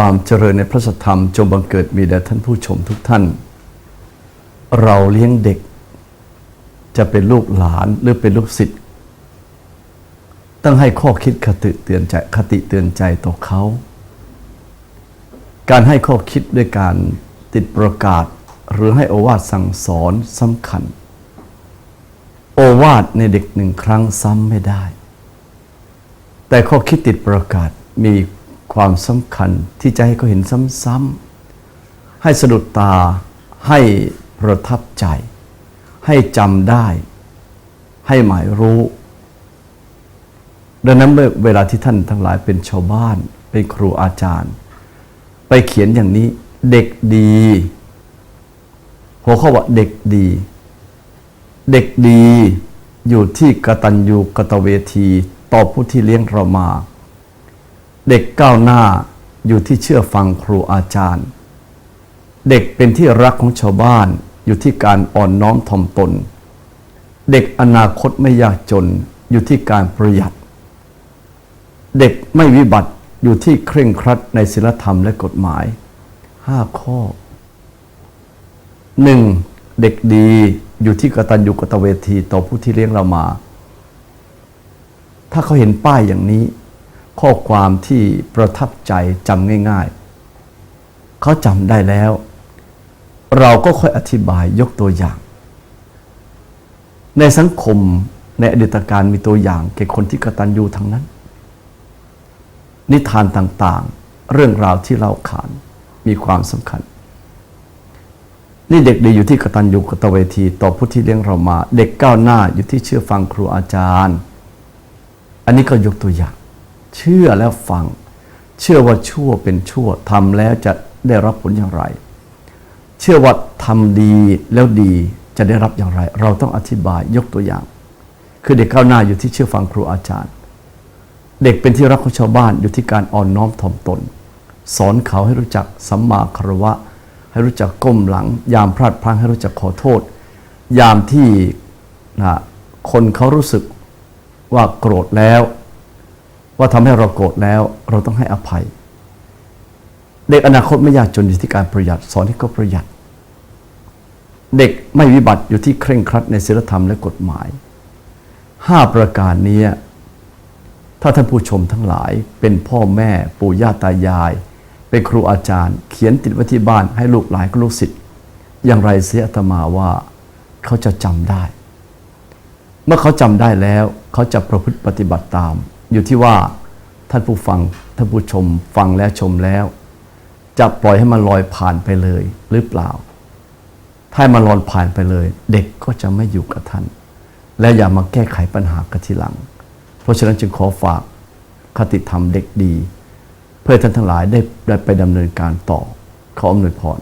ความเจริญในพระสธรรมจงบังเกิดมีแด่ท่านผู้ชมทุกท่าน เราเลี้ยงเด็ก จะเป็นลูกหลานหรือเป็นลูกศิษย์ต้องให้ข้อคิดคติเตือนใจคติเตือนใจต่อเขา การให้ข้อคิดด้วยการติดประกาศ หรือให้โอวาทสั่งสอนสำคัญ โอวาทในเด็กหนึ่งครั้งซ้ำไม่ได้ แต่ข้อคิดติดประกาศมี ความสำคัญที่จะให้เขาเห็นซ้ำๆให้สะดุดตาให้ประทับใจ ให้จำได้ ให้หมายรู้ ดังนั้นเวลาที่ท่านทั้งหลายเป็นชาวบ้าน เป็นครูอาจารย์ ไปเขียนอย่างนี้เด็กดีหัวข้อว่าเด็กดี เด็กดีอยู่ที่กตัญญูกตเวที ต่อผู้ที่เลี้ยงเรามา เด็กก้าวหน้าอยู่ที่เชื่อฟังครูอาจารย์ เด็กเป็นที่รักของชาวบ้านอยู่ที่การอ่อนน้อมถ่อมตน เด็กอนาคตไม่ยากจนอยู่ที่การประหยัด เด็กไม่วิบัติอยู่ที่เคร่งครัดในศีลธรรมและกฎหมาย 5 ข้อ 1. เด็กดีอยู่ที่กตัญญูกตเวทีต่อผู้ที่เลี้ยงเรามา ถ้าเขาเห็นป้ายอย่างนี้ ข้อความที่ประทับใจจำง่ายๆ เขาจำได้แล้ว เราก็ค่อยอธิบายยกตัวอย่าง ในสังคมในอดีตการมีตัวอย่างแก่คนที่กตัญญูทั้งนั้น นิทานต่างๆ เรื่องราวที่เล่าขานมีความสำคัญ นี่เด็กดีอยู่ที่กตัญญูกตเวทีต่อผู้ที่เลี้ยงเรามา เด็กก้าวหน้าอยู่ที่เชื่อฟังครูอาจารย์ อันนี้ก็ยกตัวอย่าง เชื่อแล้วฟัง เชื่อว่าชั่วเป็นชั่วทำแล้วจะได้รับผลอย่างไร เชื่อว่าทำดีแล้วดีจะได้รับอย่างไร เราต้องอธิบายยกตัวอย่าง คือเด็กก้าวหน้าอยู่ที่เชื่อฟังครูอาจารย์ เด็กเป็นที่รักของชาวบ้านอยู่ที่การอ่อนน้อมถ่อมตน สอนเขาให้รู้จักสัมมาคารวะ ให้รู้จักก้มหลัง ยามพลาดพลั้งให้รู้จักขอโทษ ยามที่นะคนเขารู้สึกว่าโกรธแล้ว ว่าทำให้เราโกรธแล้วเราต้องให้อภัย เด็กอนาคตไม่ยากจนอยู่ที่การประหยัดสอนให้เขาประหยัด เด็กไม่วิบัติอยู่ที่เคร่งครัดในศีลธรรมและกฎหมายห้าประการนี้ถ้าท่านผู้ชมทั้งหลายเป็นพ่อแม่ปู่ย่าตายาย เป็นครูอาจารย์ เขียนติดไว้ที่บ้านให้ลูกหลานกับลูกศิษย์อย่างไรเสียอาตมาว่าเขาจะจำได้ เมื่อเขาจำได้แล้วเขาจะประพฤติปฏิบัติตาม อยู่ที่ว่าท่านผู้ฟังท่านผู้ชมฟังแล้วชมแล้ว จะปล่อยให้มันลอยผ่านไปเลยหรือเปล่า ถ้ามันลอยผ่านไปเลย เด็กก็จะไม่อยู่กับท่าน และอย่ามาแก้ไขปัญหากันทีหลัง เพราะฉะนั้นจึงขอฝากคติธรรมเด็กดี เพื่อท่านทั้งหลายได้ได้ไปดำเนินการต่อขออำนวยพร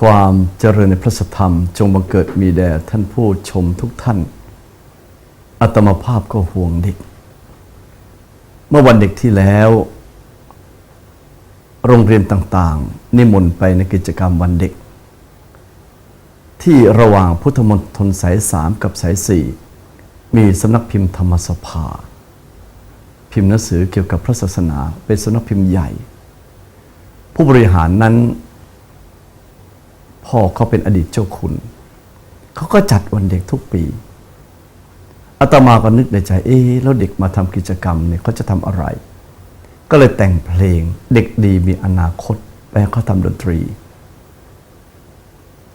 ความเจริญในพระสธรรม จงบังเกิดมีแด่ท่านผู้ชมทุกท่าน อัตมาภาพก็ห่วงเด็ก เมื่อวันเด็กที่แล้ว โรงเรียนต่างๆ นิมนต์ไปในกิจกรรมวันเด็ก ที่ระหว่างพุทธมณฑลสายสามกับสายสี่มีสำนักพิมพ์ธรรมสภา พิมพ์หนังสือเกี่ยวกับพระศาสนา เป็นสำนักพิมพ์ใหญ่ ผู้บริหารนั้น พ่อเขาเป็นอดีตเจ้าคุณ เขาก็จัดวันเด็กทุกปีอาตมาก็นึกในใจ เอ๊แล้วเด็กมาทำกิจกรรมเนี่ยเขาจะทำอะไร ก็เลยแต่งเพลงเด็กดีมีอนาคตไปเขาทำดนตรี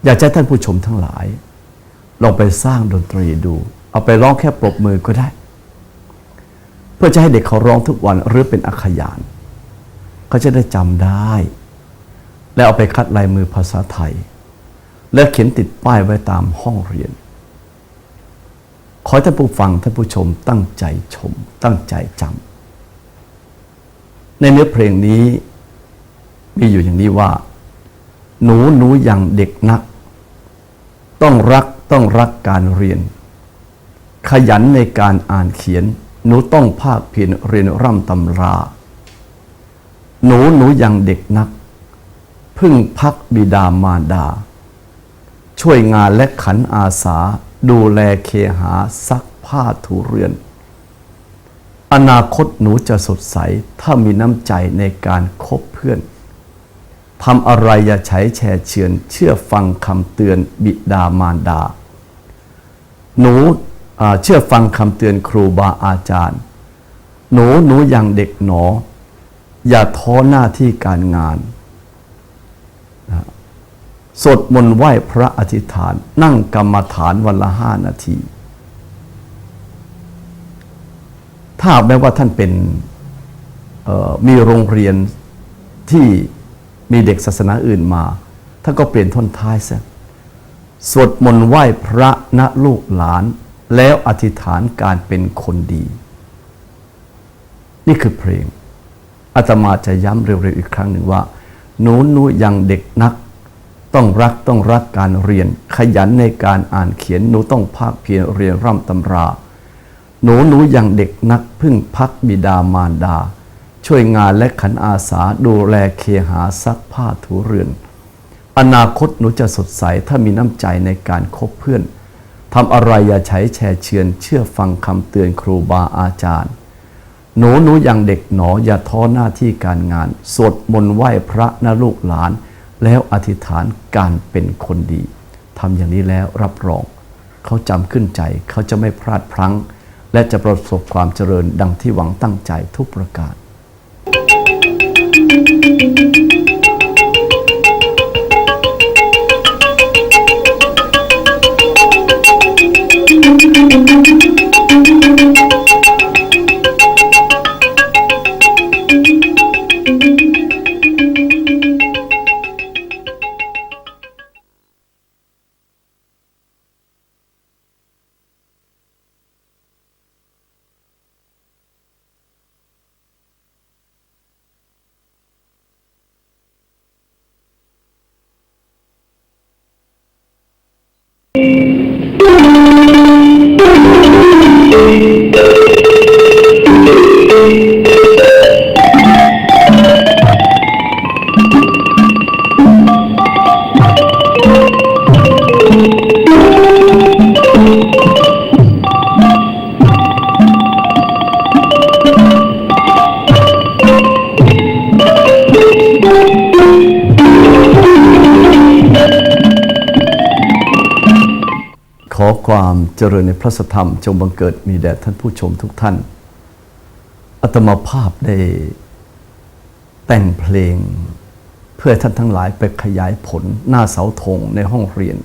อยากจะให้ท่านผู้ชมทั้งหลาย ลองไปสร้างดนตรีดู เอาไปร้องแค่ปรบมือก็ได้ เพื่อจะให้เด็กเขาร้องทุกวันหรือเป็นอักขยานเขาจะได้จำได้ แล้วเอาไปคัดลายมือภาษาไทย แล้วเขียนติดป้ายไว้ตามห้องเรียน ขอท่านผู้ฟังท่านผู้ชมตั้งใจชม ตั้งใจจำในเนื้อเพลงนี้มีอยู่อย่างนี้ว่า หนูหนูอย่างเด็กนัก ต้องรักต้องรักการเรียน ขยันในการอ่านเขียน หนูต้องภาคเพียรเรียนร่ำตำรา หนูหนูอย่างเด็กนัก พึ่งพักบิดามารดา ช่วยงานและขันอาสา ดูแลเคหาซักผ้าถูเรือน อนาคตหนูจะสดใส ถ้ามีน้ำใจในการคบเพื่อนทำอะไรอย่าใช้แช่เชือน เชื่อฟังคำเตือนบิดามารดา หนูเชื่อฟังคำเตือนครูบาอาจารย์ หนูหนูอย่างเด็กหนอ อย่าท้อหน้าที่การงาน สวดมนต์ไหว้พระอธิษฐาน นั่งกรรมฐานวันละห้านาที ถ้าแม้ว่าท่านเป็นมีโรงเรียนที่มีเด็กศาสนาอื่นมาท่านก็เปลี่ยนท่อนท้ายซะสวดมนต์ไหว้พระณลูกหลาน แล้วอธิษฐานการเป็นคนดี นี่คือเพลงอาตมาจะย้ำเร็วๆอีกครั้งหนึ่งว่าหนูหนูยังเด็กนัก ต้องรักต้องรักการเรียน ขยันในการอ่านเขียนหนูต้องภาคเพียรเรียนร่ำตำรา หนูหนูยังเด็กนักพึ่งพักบิดามารดา ช่วยงานและขันอาสาดูแลเคหาซักผ้าถูเรือน อนาคตหนูจะสดใสถ้ามีน้ำใจในการคบเพื่อนทำอะไรอย่าใช้แช่เชือนเชื่อฟังคำเตือนครูบาอาจารย์ หนูหนูอย่างเด็กหนออย่าท้อหน้าที่การงาน สวดมนต์ไหว้พระนะลูกหลาน แล้วอธิษฐานการเป็นคนดีทำอย่างนี้แล้วรับรอง เขาจำขึ้นใจเขาจะไม่พลาดพลั้ง และจะประสบความเจริญดังที่หวังตั้งใจทุกประการขอ ความเจริญในพระธรรมจงบังเกิดมีแด่ท่านผู้ชมทุกท่าน อัตมาภาพได้แต่งเพลงเพื่อท่านทั้งหลายไปขยายผลหน้าเสาธงในห้องเรียน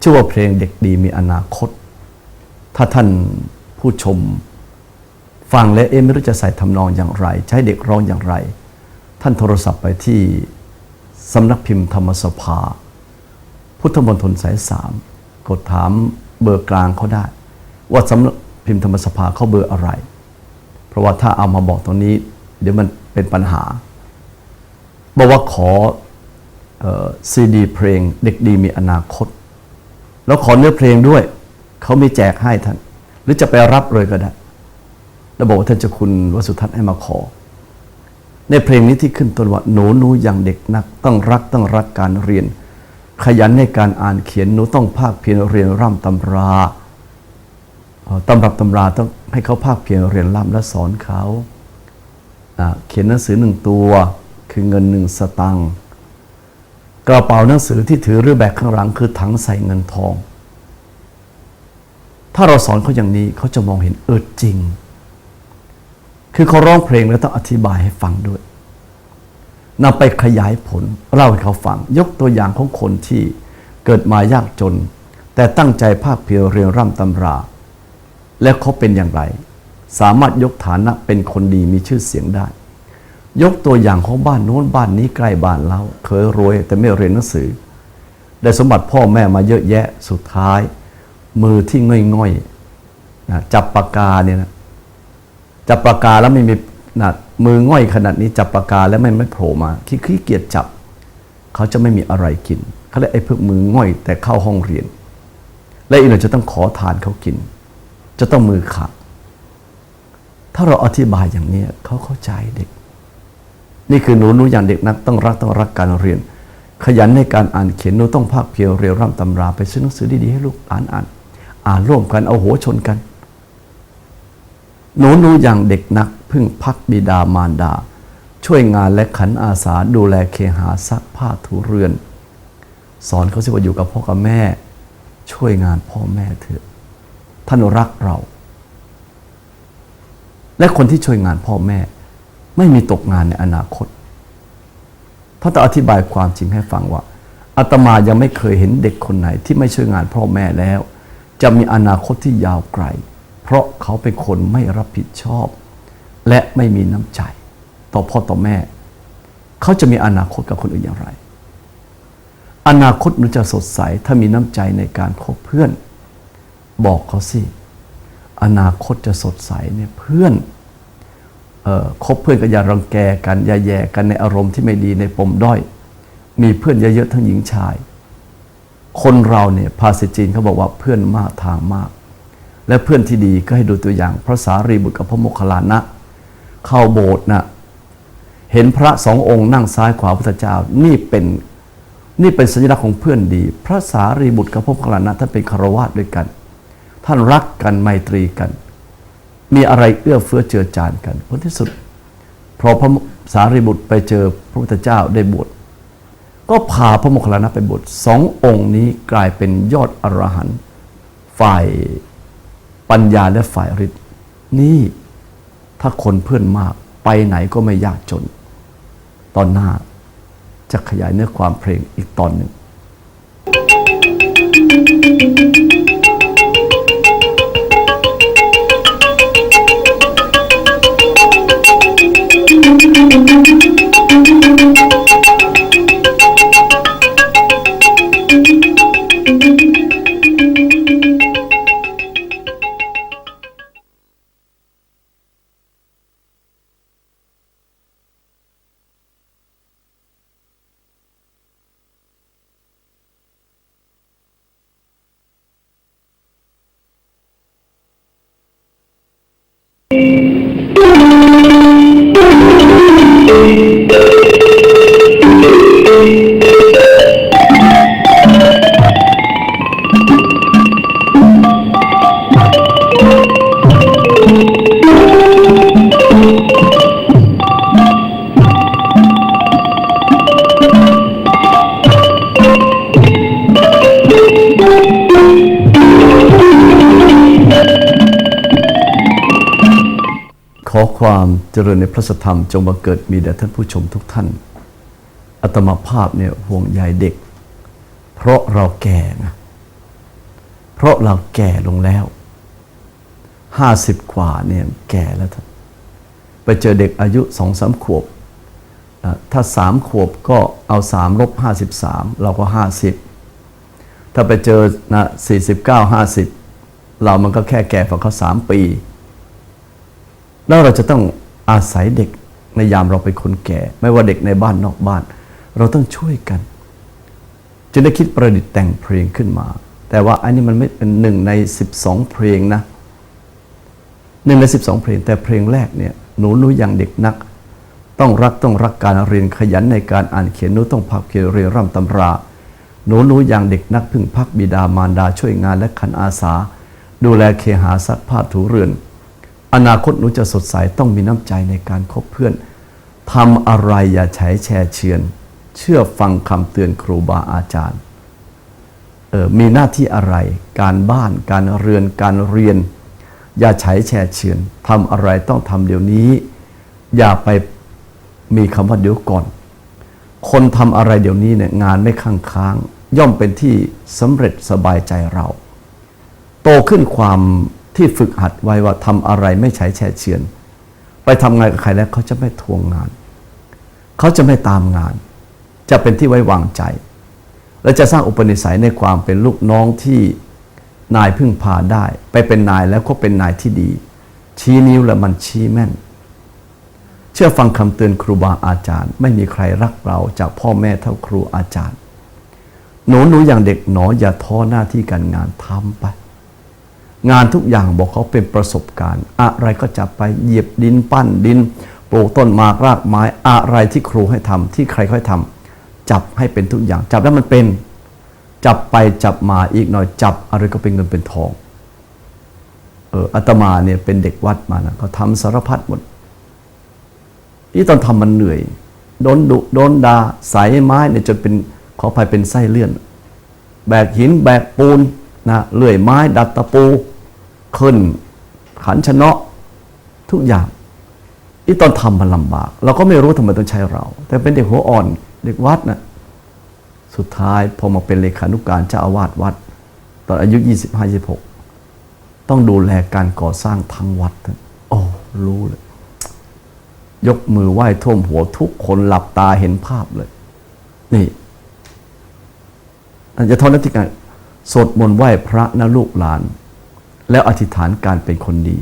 ชื่อว่าเพลงเด็กดีมีอนาคต ถ้าท่านผู้ชมฟังและเอ๊ไม่รู้จะใส่ทำนองอย่างไร ใช้เด็กร้องอย่างไร ท่านโทรศัพท์ไปที่สำนักพิมพ์ธรรมสภา พุทธมณฑลสายสาม กดถามเบอร์กลางเขาได้ ว่าสำนักพิมพ์ธรรมสภาเขาเบอร์อะไร เพราะว่าถ้าเอามาบอกตรงนี้ เดี๋ยวมันเป็นปัญหา บอกว่าขอซีดีเพลงเด็กดีมีอนาคต แล้วขอเนื้อเพลงด้วย เขามีแจกให้ท่าน หรือจะไปรับเลยก็ได้แล้วบอกว่าท่านจะคุณวสุทัศน์ให้มาขอ ในเพลงนี้ที่ขึ้นต้นว่าหนูหนูอย่างเด็กนัก ต้องรักต้องรักการเรียน ขยันในการอ่านเขียนหนูต้องภาคเพียรเรียนร่ำตำราตำรับตำราต้องให้เขาภาคเพียรเรียนร่ำและสอนเขาเขียนหนังสือหนึ่งตัว คือเงินหนึ่งสตังค์กระเป๋าหนังสือที่ถือหรือแบกข้างหลังคือถังใส่เงินทอง ถ้าเราสอนเขาอย่างนี้เขาจะมองเห็นเออจริง คือเขาร้องเพลงแล้วต้องอธิบายให้ฟังด้วย นำไปขยายผลเล่าให้เขาฟัง ยกตัวอย่างของคนที่เกิดมายากจน แต่ตั้งใจภาคเพียรเรียนร่ำตำรา แล้วเขาเป็นอย่างไร สามารถยกฐานะเป็นคนดีมีชื่อเสียงได้ ยกตัวอย่างของบ้านโน้นบ้านนี้ใกล้บ้านเราเคยรวยแต่ไม่เรียนหนังสือ ได้สมบัติพ่อแม่มาเยอะแยะสุดท้าย มือที่ง่อยๆจับปากกาเนี่ยนะจับปากกาแล้วไม่มีนะ มือง่อยขนาดนี้จับปากกาแล้วไม่ไม่โผล่มาขี้เกียจจับ เขาจะไม่มีอะไรกินเขาเลยไอ้พวกมือง่อยแต่เข้าห้องเรียน และอีกหน่อยจะต้องขอทานเขากิน จะต้องมือขาดถ้าเราอธิบายอย่างนี้เขาเข้าใจเด็ก นี่คือหนูหนูอย่างเด็กนักต้องรักต้องรักการเรียน ขยันในการอ่านเขียนหนูต้องภาคเพียรเรียนร่ำตำราไปซื้อหนังสือดีๆให้ลูกอ่านอ่าน อ่านร่วมกันเอาหัวชนกัน หนูหนูอย่างเด็กนัก พึ่งพักบิดามารดา ช่วยงานและขันอาสาดูแลเคหาซักผ้าถูเรือน สอนเขาสิว่าอยู่กับพ่อกับแม่ ช่วยงานพ่อแม่เถอะท่านรักเรา และคนที่ช่วยงานพ่อแม่ ไม่มีตกงานในอนาคตท่านต้ออธิบายความจริงให้ฟังว่าอาตมายังไม่เคยเห็นเด็กคนไหนที่ไม่ช่วยงานพ่อแม่แล้ว จะมีอนาคตที่ยาวไกล เพราะเขาเป็นคนไม่รับผิดชอบ และไม่มีน้ำใจ ต่อพ่อต่อแม่ เขาจะมีอนาคตกับคนอื่นอย่างไร อนาคตหนูจะสดใสถ้ามีน้ำใจในการคบเพื่อน บอกเขาสิ อนาคตจะสดใสเนี่ยเพื่อนออคบเพื่อนก็อย่ารังแกกันอย่าแย่กันในอารมณ์ที่ไม่ดีในปมด้อย มีเพื่อนเยอะๆทั้งหญิงชาย คนเราเนี่ยภาษาจีนเขาบอกว่าเพื่อนมากทางมาก และเพื่อนที่ดีก็ให้ดูตัวอย่างพระสารีบุตรกับพระโมคคัลลานะ เข้าโบสถ์นะเห็นพระสององค์นั่งซ้ายขวาพระพุทธเจ้า นี่เป็นนี่เป็นสัญลักษณ์ของเพื่อนดี พระสารีบุตรกับพระโมคคัลลานะท่านเป็นคารวะด้วยกัน ท่านรักกันไมตรีกัน มีอะไรเอื้อเฟื้อเจือจานกันผลที่สุดพอพระสารีบุตรไปเจอพระพุทธเจ้าได้บวชก็พาพระโมคคัลลานะไปบวชสององค์นี้กลายเป็นยอดอรหันต์ฝ่ายปัญญาและฝ่ายฤทธิ์นี่ ถ้าคนเพื่อนมากไปไหนก็ไม่ยากจน ตอนหน้าจะขยายเนื้อความเพลงอีกตอนหนึ่ง ความเจริญในพระธรรมจงบังเกิดมีแด่ท่านผู้ชมทุกท่านอัตมาภาพเนี่ยห่วงใยเด็ก เพราะเราแก่นะเพราะเราแก่ลงแล้วห้าสิบกว่าเนี่ยแก่แล้วท่านไปเจอเด็กอายุสองสามขวบ ถ้าสามขวบก็เอาสามลบห้าสิบสามเราก็ห้าสิบถ้าไปเจอนะสี่สิบเก้าห้าสิบเรามันก็แค่แก่กว่าเขาสามปี แล้วเราจะต้องอาศัยเด็กในยามเราเป็นคนแก่ ไม่ว่าเด็กในบ้านนอกบ้าน เราต้องช่วยกันจึงได้คิดประดิษฐ์แต่งเพลงขึ้นมา แต่ว่าอันนี้มันไม่เป็นหนึ่งใน 12 เพลงนะหนึ่งใน 12 เพลง แต่เพลงแรกเนี่ยหนูหนูอย่างเด็กนัก ต้องรักต้องรักการเรียนขยันในการอ่านเขียนหนูต้องพักเพียรเรียนร่ำตำราหนูหนูอย่างเด็กนักพึ่งพักบิดามารดาช่วยงานและขันอาสา ดูแลเคหาซักผ้าถูเรือน อนาคตหนูจะสดใสต้องมีน้ำใจในการคบเพื่อนทำอะไรอย่าใช้แชร์เชือน เชื่อฟังคำเตือนครูบาอาจารย์ออมีหน้าที่อะไร การบ้าน การเรือน การเรียน อย่าใช้แช่เชือนทำอะไรต้องทำเดี๋ยวนี้ อย่าไปมีคำว่าเดี๋ยวก่อน คนทำอะไรเดี๋ยวนี้เนี่ยงานไม่ค้างค้าง ย่อมเป็นที่สำเร็จสบายใจเรา โตขึ้นความ ที่ฝึกหัดไว้ว่าทำอะไรไม่ใช้แช่เชือน ไปทำงานกับใครแล้วเขาจะไม่ทวงงาน เขาจะไม่ตามงาน จะเป็นที่ไว้วางใจ และจะสร้างอุปนิสัยในความเป็นลูกน้องที่นายพึ่งพาได้ ไปเป็นนายแล้วก็เป็นนายที่ดี ชี้นิ้วแล้วมันชี้แม่น เชื่อฟังคำเตือนครูบาอาจารย์ ไม่มีใครรักเราจากพ่อแม่เท่าครูอาจารย์ หนูหนูอย่างเด็กหนออย่าท้อหน้าที่การงานทำไป งานทุกอย่างบอกเขาเป็นประสบการณ์ อะไรก็จับไปเหยียบดินปั้นดินปลูกต้นมากรากไม้อะไรที่ครูให้ทำที่ใครค่อยทำจับให้เป็นทุกอย่าง จับแล้วมันเป็นจับไปจับมาอีกหน่อยจับอะไรก็เป็นเงินเป็นทองเอออาตมาเนี่ยเป็นเด็กวัดมานะเขาทำสารพัดหมดที่ตอนทำมันเหนื่อยโดนดุโดนดา่าสายไม้เนี่ยจนเป็นขออภัยเป็นไส้เลื่อน แบกหินแบกปูนนะเลื่อยไม้ดัดตะปู ขึ้น ขันชนะทุกอย่างที่ตอนทำมันลำบาก เราก็ไม่รู้ทำไมต้องใช้เรา แต่เป็นเด็กหัวอ่อนเด็กวัดนะสุดท้ายพอมาเป็นเลขานุกการเจ้าอาวาสวัด ตอนอายุ 25-26 ต้องดูแลการก่อสร้างทั้งวัดโอ้รู้เลย ยกมือไหว้ท่วมหัวทุกคนหลับตาเห็นภาพเลย นี่อาจจะทอดนักที่การสวดมนต์ไหว้พระนะลูกหลาน แล้วอธิษฐานการเป็นคนดี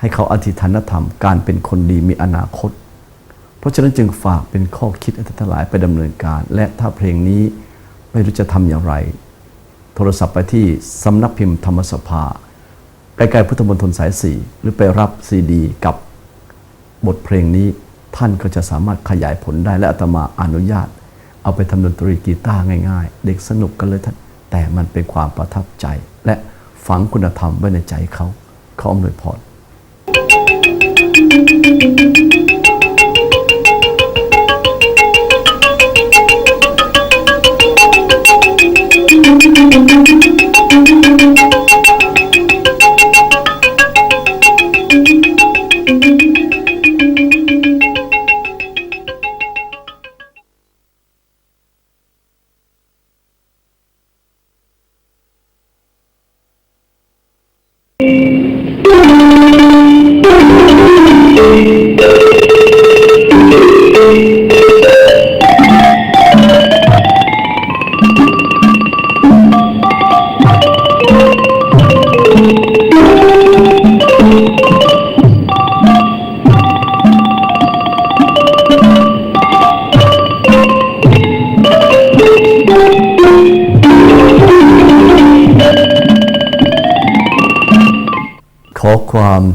ให้เขาอธิษฐานธรรมการเป็นคนดีมีอนาคต เพราะฉะนั้นจึงฝากเป็นข้อคิดให้ท่านทั้งหลายไปดำเนินการ และถ้าเพลงนี้ไม่รู้จะทำอย่างไร โทรศัพท์ไปที่สำนักพิมพ์ธรรมสภาใกล้ๆพุทธมณฑลสายสี่หรือไปรับซีดีกับบทเพลงนี้ท่านก็จะสามารถขยายผลได้และอาตมาอนุญาต เอาไปทำดนตรีกีตาร์ง่าย ๆ เด็กสนุกกันเลยท่านแต่มันเป็นความประทับใจและ ฝังคุณธรรมไว้ในใจเขาเขาอำนวยพร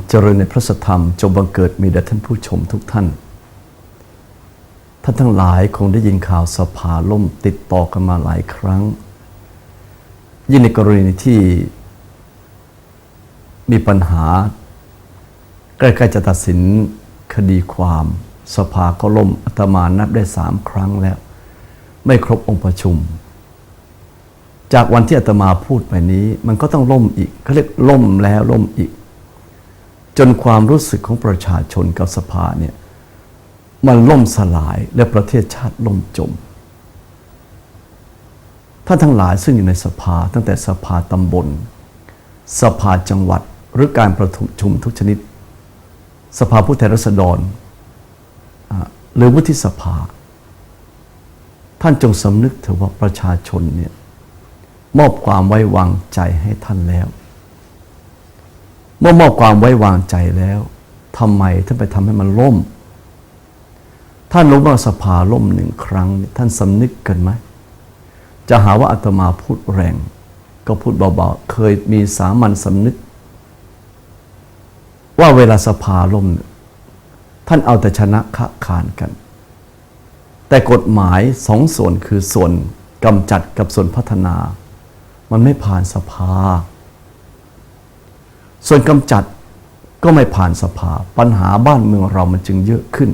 เจริญในพระสธรรมจงบังเกิดมีแด่ท่านผู้ชมทุกท่าน ท่านทั้งหลายคงได้ยินข่าวสภาล่มติดต่อกันมาหลายครั้ง ยิ่งในกรณีที่มีปัญหา ใกล้ๆจะตัดสินคดีความ สภาก็ล่มอาตมานับได้สามครั้งแล้ว ไม่ครบองค์ประชุม จากวันที่อาตมาพูดไปนี้ มันก็ต้องล่มอีกเขาเรียกล่มแล้วล่มอีก จนความรู้สึกของประชาชนกับสภาเนี่ยมันล่มสลายและประเทศชาติล่มจมท่านทั้งหลายซึ่งอยู่ในสภาตั้งแต่สภาตำบล สภาจังหวัดหรือการประชุมทุกชนิด สภาผู้แทนราษฎร หรือวุฒิสภา ท่านจงสำนึกเถอะว่าประชาชนเนี่ยมอบความไว้วางใจให้ท่านแล้ว มื่อมอบความไว้วางใจแล้วทำไมท่านไปทำให้มันล่ม ท่านรู้ว่าสภาล่มหนึ่งครั้ง ท่านสำนึกกันไหมจะหาว่าอาตมาพูดแรง ก็พูดเบาๆ เคยมีสามัญสำนึก ว่าเวลาสภาล่ม ท่านเอาแต่ชนะค้าขานกัน แต่กฎหมายสองส่วนคือส่วนกำจัดกับส่วนพัฒนา มันไม่ผ่านสภา ส่วนกำจัดก็ไม่ผ่านสภา ปัญหาบ้านเมืองเรามันจึงเยอะขึ้น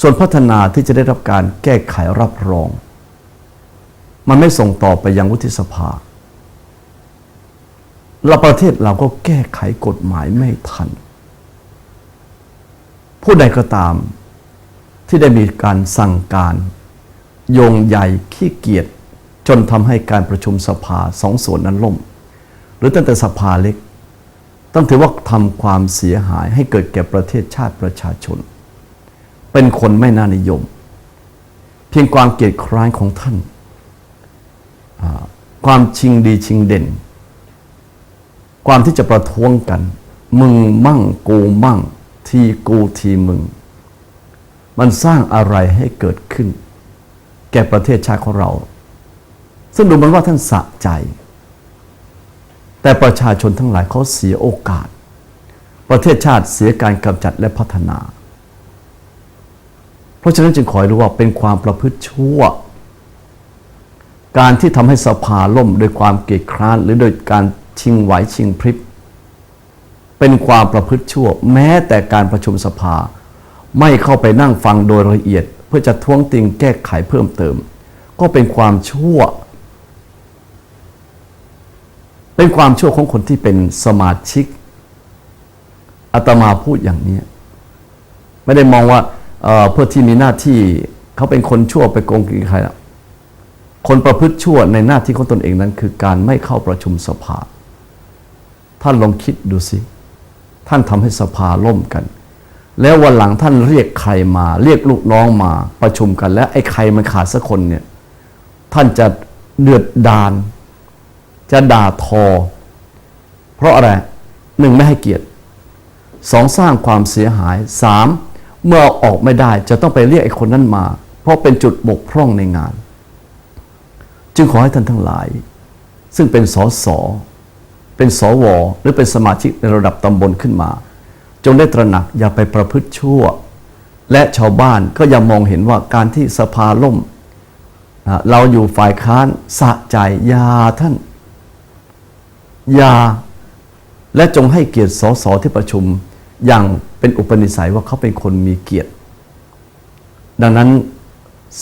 ส่วนพัฒนาที่จะได้รับการแก้ไขรับรอง มันไม่ส่งต่อไปยังวุฒิสภาเราประเทศเราก็แก้ไขกฎหมายไม่ทัน ผู้ใดก็ตามที่ได้มีการสั่งการ โยงใหญ่ขี้เกียจจนทำให้การประชุมสภาสองส่วนนั้นล่ม หรือตั้งแต่สภาเล็ก ต้องถือว่าทำความเสียหายให้เกิดแก่ประเทศชาติประชาชน เป็นคนไม่น่านิยม เพียงความเกลียดคร้านของท่าน ความชิงดีชิงเด่น ความที่จะประท้วงกัน มึงมั่งกูมั่ง ทีกูทีมึง มันสร้างอะไรให้เกิดขึ้น แก่ประเทศชาติของเรา ซึ่งดูเหมันว่าท่านสะใจ แต่ประชาชนทั้งหลายเขาเสียโอกาส ประเทศชาติเสียการกำจัดและพัฒนา เพราะฉะนั้นจึงขอให้รู้ว่าเป็นความประพฤติชั่ว การที่ทำให้สภาล่มโดยความเกลียดคร้าน หรือโดยการชิงไหวชิงพริบเป็นความประพฤติชั่ว แม้แต่การประชุมสภา ไม่เข้าไปนั่งฟังโดยละเอียด เพื่อจะท้วงติงแก้ไขเพิ่มเติม ก็เป็นความชั่ว เป็นความชั่วของคนที่เป็นสมาชิกอาตมาพูดอย่างนี้ ไม่ได้มองว่าเเพื่อที่มีหน้าที่เขาเป็นคนชั่วไปโกงกินใครนะคนประพฤติชั่วในหน้าที่ของตนเองนั้น คือการไม่เข้าประชุมสภา ท่านลองคิดดูสิ ท่านทำให้สภาล่มกัน แล้ววันหลังท่านเรียกใครมา เรียกลูกน้องมาประชุมกัน แล้วไอ้ใครมันขาดสักคนเนี่ย ท่านจะเดือดดาน จะด่าทอ เพราะอะไรหนึ่งไม่ให้เกียรติสองสร้างความเสียหายสามเมื่อออกไม่ได้จะต้องไปเรียกไอ้คนนั้นมา เพราะเป็นจุดบกพร่องในงาน จึงขอให้ท่านทั้งหลาย ซึ่งเป็นสสเป็นสวหรือเป็นสมาชิกในระดับตำบลขึ้นมา จงได้ตระหนักอย่าไปประพฤติชั่ว และชาวบ้านก็อย่ามองเห็นว่าการที่สภาล่ม เราอยู่ฝ่ายค้านสะใจยาท่าน อย่าและจงให้เกียรติสสที่ประชุมอย่างเป็นอุปนิสัยว่าเขาเป็นคนมีเกียรติ ดังนั้น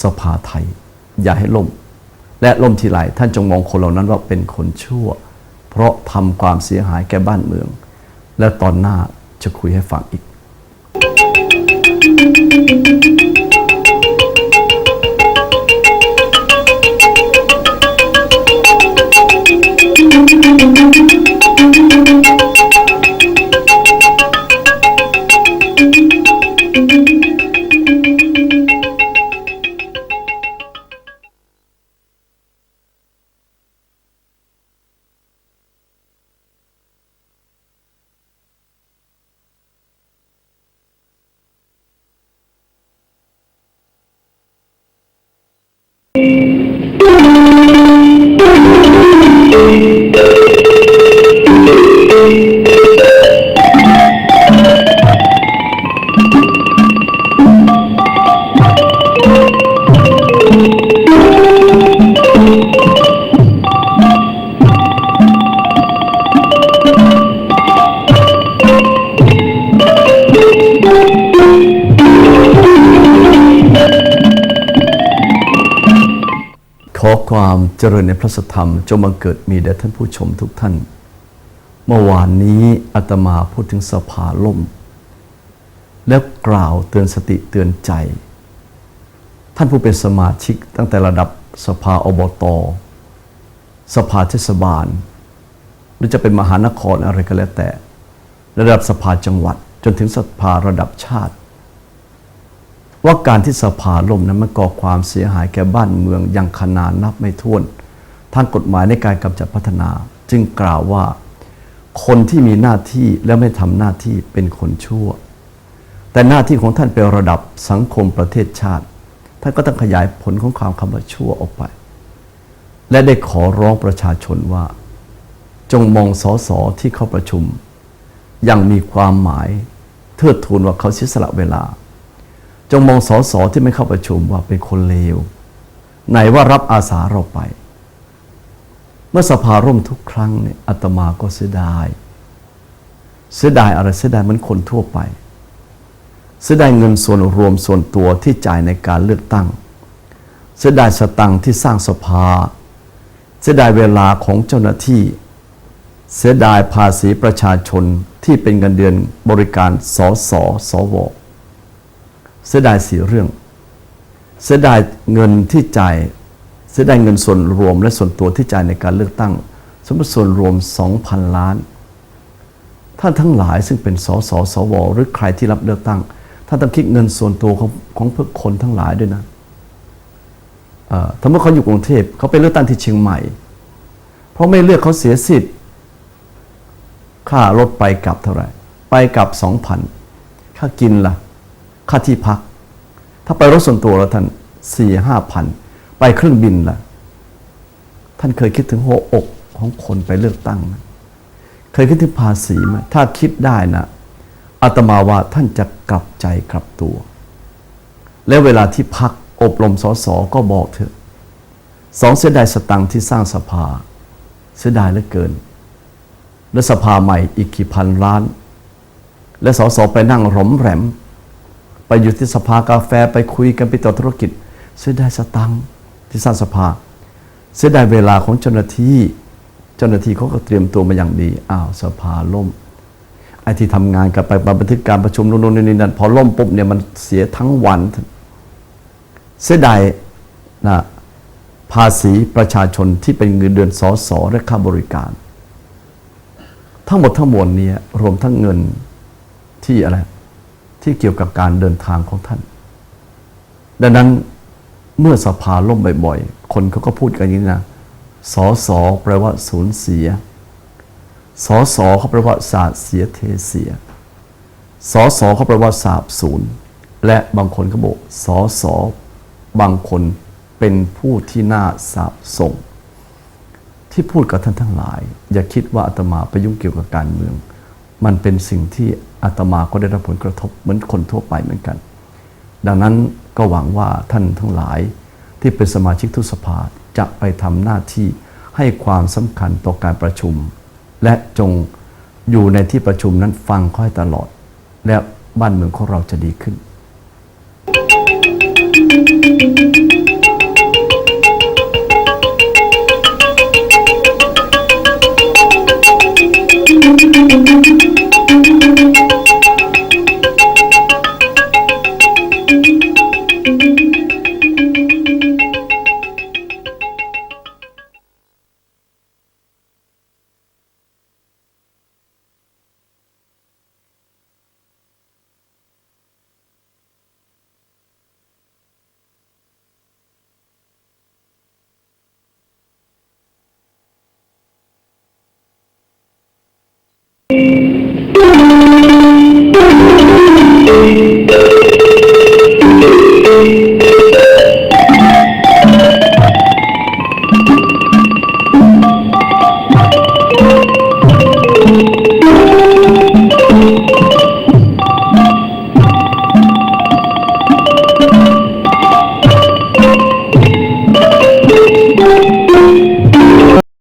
สภาไทย อย่าให้ล่ม และล่มทีไรท่านจงมองคนเหล่านั้นว่าเป็นคนชั่ว เพราะทำความเสียหายแก่บ้านเมือง และตอนหน้าจะคุยให้ฟังอีกขอ ความเจริญในพระธรรมจงบังเกิดมีแด่ท่านผู้ชมทุกท่าน เมื่อวานนี้อาตมาพูดถึงสภาล่ม แล้วกล่าวเตือนสติเตือนใจ ท่านผู้เป็นสมาชิกตั้งแต่ระดับสภาอบตสภาเทศบาล หรือจะเป็นมหานครอะไรก็แล้วแต่ ระดับสภาจังหวัดจนถึงสภาระดับชาติ ว่าการที่สภาล่มนั้นมันก่อความเสียหายแก่บ้านเมืองอย่างขนาดนับไม่ถ้วน ทางกฎหมายในการกำจัดพัฒนา จึงกล่าวว่า คนที่มีหน้าที่และไม่ทำหน้าที่เป็นคนชั่ว แต่หน้าที่ของท่านเป็นระดับสังคมประเทศชาติ ท่านก็ต้องขยายผลของความคำว่าชั่วออกไป และได้ขอร้องประชาชนว่า จงมองสสที่เข้าประชุม อย่างมีความหมายเทิดทูนว่าเขาเสียสละเวลา จงมองสอสอที่ไม่เข้าประชุมว่าเป็นคนเลว ไหนว่ารับอาสาเราไป เมื่อสภาร่มทุกครั้งเนี่ยอาตมาก็เสียดาย เสียดายอะไรเสียดายเหมือนคนทั่วไป เสียดายเงินส่วนรวมส่วนตัวที่จ่ายในการเลือกตั้ง เสียดายสตังค์ที่สร้างสภา เสียดายเวลาของเจ้าหน้าที่ เสียดายภาษีประชาชนที่เป็นเงินเดือนบริการสสสว เสียดายสี่เรื่อง เสียดายเงินที่จ่าย เสียดายเงินส่วนรวมและส่วนตัวที่จ่ายในการเลือกตั้ง สมมติส่วนรวม 2,000 ล้าน ท่านทั้งหลายซึ่งเป็นสสสวหรือใครที่รับเลือกตั้ง ท่านต้องคิดเงินส่วนตัวของของพวกคนทั้งหลายด้วยนะถ้าเมื่อเขาอยู่กรุงเทพเขาไปเลือกตั้งที่เชียงใหม่ เพราะไม่เลือกเขาเสียสิทธิ์ ค่ารถไปกลับเท่าไหร่ ไปกลับสองพันค่ากินละ่ะ ค่าที่พัก ถ้าไปรถส่วนตัวแล้วท่านสี่ห้าพัน ไปเครื่องบินละ่ะ ท่านเคยคิดถึงหัวอกของคนไปเลือกตั้งไหมเคยคิดถึงภาษีไหมถ้าคิดได้นะอาตมาว่าท่านจะกลับใจกลับตัว แล้วเวลาที่พักอบรมสสก็บอกเถอะสองเสียดายสตังค์ที่สร้างสภา เสียดายเหลือเกิน และสภาใหม่อีกกี่พันล้าน และสสไปนั่งหลมแหลม ไปอยู่ที่สภากาแฟไปคุยกันไปต่อธุรกิจ เสียดายสตังค์ที่สร้างสภา เสียดายเวลาของเจ้าหน้าที่ เจ้าหน้าที่เขาก็เตรียมตัวมาอย่างดีอ้าวสภาล่มไอ้ที่ทำงานกันไปบันทึกการประชุมนู่นนี่นั่นพอล่มปุ๊บเนี่ยมันเสียทั้งวัน เสียดายนะภาษีประชาชนที่เป็นเงินเดือนสอสอและค่าบริการ ทั้งหมดทั้งมวลเนี้รวมทั้งเงินที่อะไร ที่เกี่ยวกับการเดินทางของท่าน ดังนั้นเมื่อสภาล่มบ่อยๆ คนเขาก็พูดกันอย่างนี้นะสอสอแปลว่าสูญเสีย สอสอเขาแปลว่าสาดเสียเทเสีย สอสอเขาแปลว่าสาบสูญ และบางคนก็บอกสอสอบางคนเป็นผู้ที่น่าสาบส่ง ที่พูดกับท่านทั้งหลาย อย่าคิดว่าอาตมาไปยุ่งเกี่ยวกับการเมือง มันเป็นสิ่งที่อาตมาก็ได้รับผลกระทบเหมือนคนทั่วไปเหมือนกัน ดังนั้นก็หวังว่าท่านทั้งหลายที่เป็นสมาชิกทุกสภาจะไปทำหน้าที่ให้ความสำคัญต่อการประชุม และจงอยู่ในที่ประชุมนั้นฟังค่อยตลอด และบ้านเมืองของเราจะดีขึ้น